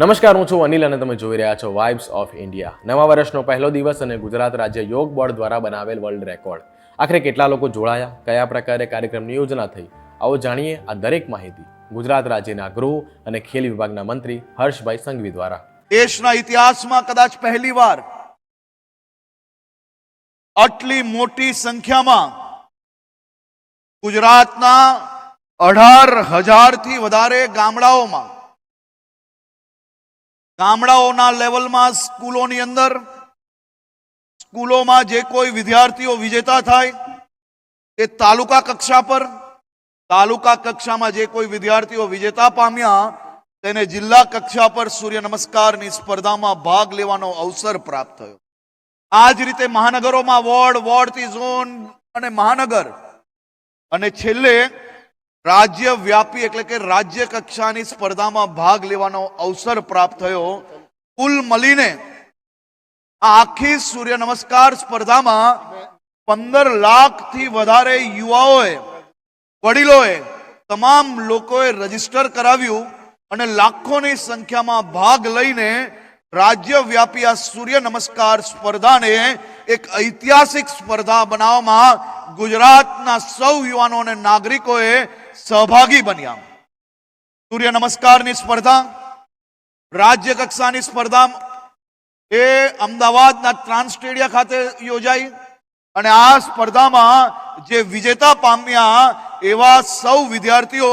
નમસ્કાર, હું છું અનિલ અને તમે જોઈ રહ્યા છો વાઇબ્સ ઓફ ઇન્ડિયા નવા વર્ષનો પહેલો દિવસ અને ગુજરાત રાજ્ય યોગ બોર્ડ દ્વારા બનાવેલ વર્લ્ડ રેકોર્ડ આખરે કેટલા લોકો જોડાયા? કયા પ્રકારે કાર્યક્રમની યોજના થઈ? આવો જાણીએ આ દરેક માહિતી ગુજરાત રાજ્યના ગૃહ અને ખેલ વિભાગના મંત્રી હર્ષભાઈ સંઘવી દ્વારા. દેશના ઇતિહાસમાં કદાચ પહેલીવાર આટલી મોટી સંખ્યામાં ગુજરાતના અઢાર હજારથી વધારે ગામડાઓમાં ગામડાઓના લેવલમાં સ્કૂલોની અંદર, સ્કૂલોમાં જે કોઈ વિદ્યાર્થીઓ વિજેતા થાય, એ તાલુકા કક્ષા પર, તાલુકા કક્ષામાં જે કોઈ વિદ્યાર્થીઓ વિજેતા પામ્યા, તેને જિલ્લા કક્ષા પર સૂર્ય નમસ્કારની સ્પર્ધામાં ભાગ લેવાનો અવસર પ્રાપ્ત થયો. આ જ રીતે મહાનગરોમાં વોર્ડ, વોર્ડથી ઝોન અને મહાનગર. અને છેલ્લે રાજ્ય વ્યાપી એટલે કે રાજ્ય કક્ષાની સ્પર્ધામાં ભાગ લેવાનો અવસર પ્રાપ્ત થયો. કુલ મળીને આખી સૂર્ય નમસ્કાર સ્પર્ધામાં પંદર લાખથી વધારે યુવાઓએ, વડીલોએ, તમામ લોકોએ રજિસ્ટર કરાવ્યું અને લાખોની સંખ્યામાં ભાગ લઈને રાજ્ય વ્યાપી આ સૂર્ય નમસ્કાર સ્પર્ધાને એક ઐતિહાસિક સ્પર્ધા બનાવવામાં ગુજરાતના સૌ યુવાનો અને નાગરિકોએ સહભાગી બન્યા. સૂર્ય નમસ્કારની સ્પર્ધા, રાજ્ય કક્ષાની સ્પર્ધા, એ અમદાવાદના ટ્રાન્સ સ્ટેડિયા ખાતે યોજાઈ અને આ સ્પર્ધામાં જે વિજેતા પામ્યા એવા સૌ વિદ્યાર્થીઓ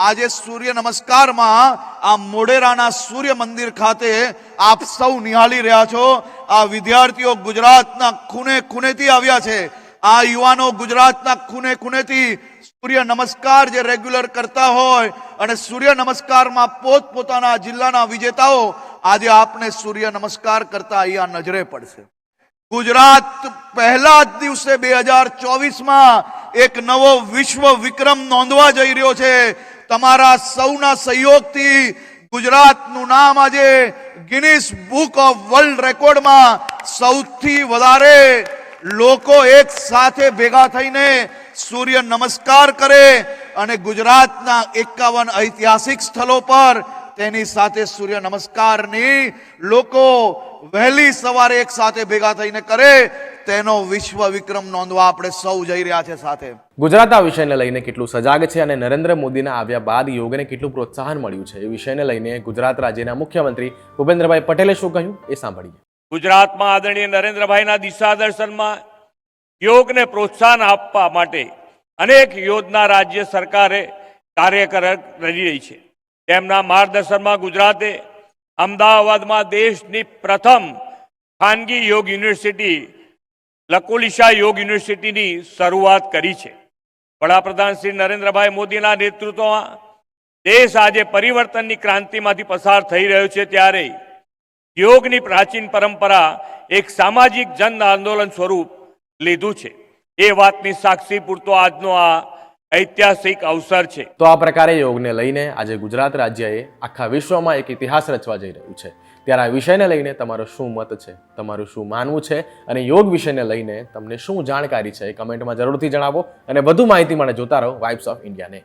આજે સૂર્ય નમસ્કારમાં આ મોડેરાના સૂર્ય મંદિર ખાતે આપ સૌ નિહાળી રહ્યા છો. આ વિદ્યાર્થીઓ ગુજરાતના ખૂને ખૂનેથી આવ્યા છે. આ યુવાનો ગુજરાતના ખૂને ખૂનેથી સૂર્ય નમસ્કાર જે રેગ્યુલર કરતા હોય અને સૂર્ય નમસ્કારમાં પોતપોતાના જિલ્લાના વિજેતાઓ આજે આપને સૂર્ય નમસ્કાર કરતા અહીંયા નજરે પડશે. ગુજરાત પહેલા જ દિવસે બે હજાર ચોવીસમાં એક નવો વિશ્વ વિક્રમ નોંધવા જઈ રહ્યો છે. તમારા સૌના સહયોગથી ગુજરાતનું નામ આજે ગિનિસ બુક ઓફ વર્લ્ડ રેકોર્ડમાં સૌથી વધારે લોકો એક સાથે ભેગા થઈને સૂર્ય નમસ્કાર કરે અને ગુજરાતના એકાવન ઐતિહાસિક સ્થળો પર તેની સાથે સૂર્ય નમસ્કારની લોકો વહેલી સવારે એક સાથે ભેગા થઈને કરે તેનો વિશ્વ વિક્રમ નોંધવા આપણે સૌ જઈ રહ્યા છે સાથે. ગુજરાત આ વિષયને લઈને કેટલું સજાગ છે અને નરેન્દ્ર મોદીના આવ્યા બાદ યોગને કેટલું પ્રોત્સાહન મળ્યું છે એ વિષયને લઈને ગુજરાત રાજ્યના મુખ્યમંત્રી ભૂપેન્દ્રભાઈ પટેલે શું કહ્યું એ સાંભળીએ. ગુજરાતમાં આદરણીય નરેન્દ્રભાઈના દિશા દર્શનમાં યોગને પ્રોત્સાહન આપવા માટે અનેક યોજના રાજ્ય સરકારે કાર્ય કરી રહી છે. તેમના માર્ગદર્શનમાં ગુજરાતે અમદાવાદમાં દેશની પ્રથમ ખાનગી યોગ યુનિવર્સિટી લકોલિશા યોગ યુનિવર્સિટીની શરૂઆત કરી છે. વડાપ્રધાન શ્રી નરેન્દ્રભાઈ મોદીના નેતૃત્વમાં દેશ આજે પરિવર્તનની ક્રાંતિમાંથી પસાર થઈ રહ્યો છે ત્યારે યોગની પ્રાચીન પરંપરા એક સામાજિક જન આંદોલન સ્વરૂપ લીધું છે. એ વાતની સાક્ષી પૂરતો આજનો આ ઐતિહાસિક અવસર છે. તો આ પ્રકારે યોગને લઈને આજે ગુજરાત રાજ્યએ આખા વિશ્વમાં એક ઇતિહાસ રચવા જઈ રહ્યું છે. ત્યારે આ વિષયને લઈને તમારો શું મત છે? તમારું શું માનવું છે? અને યોગ વિષયને લઈને તમને શું જાણકારી છે? એ કમેન્ટમાં જરૂરથી જણાવો અને વધુ માહિતી મને જોતા રહો વાઇબ્સ ઓફ ઇન્ડિયાને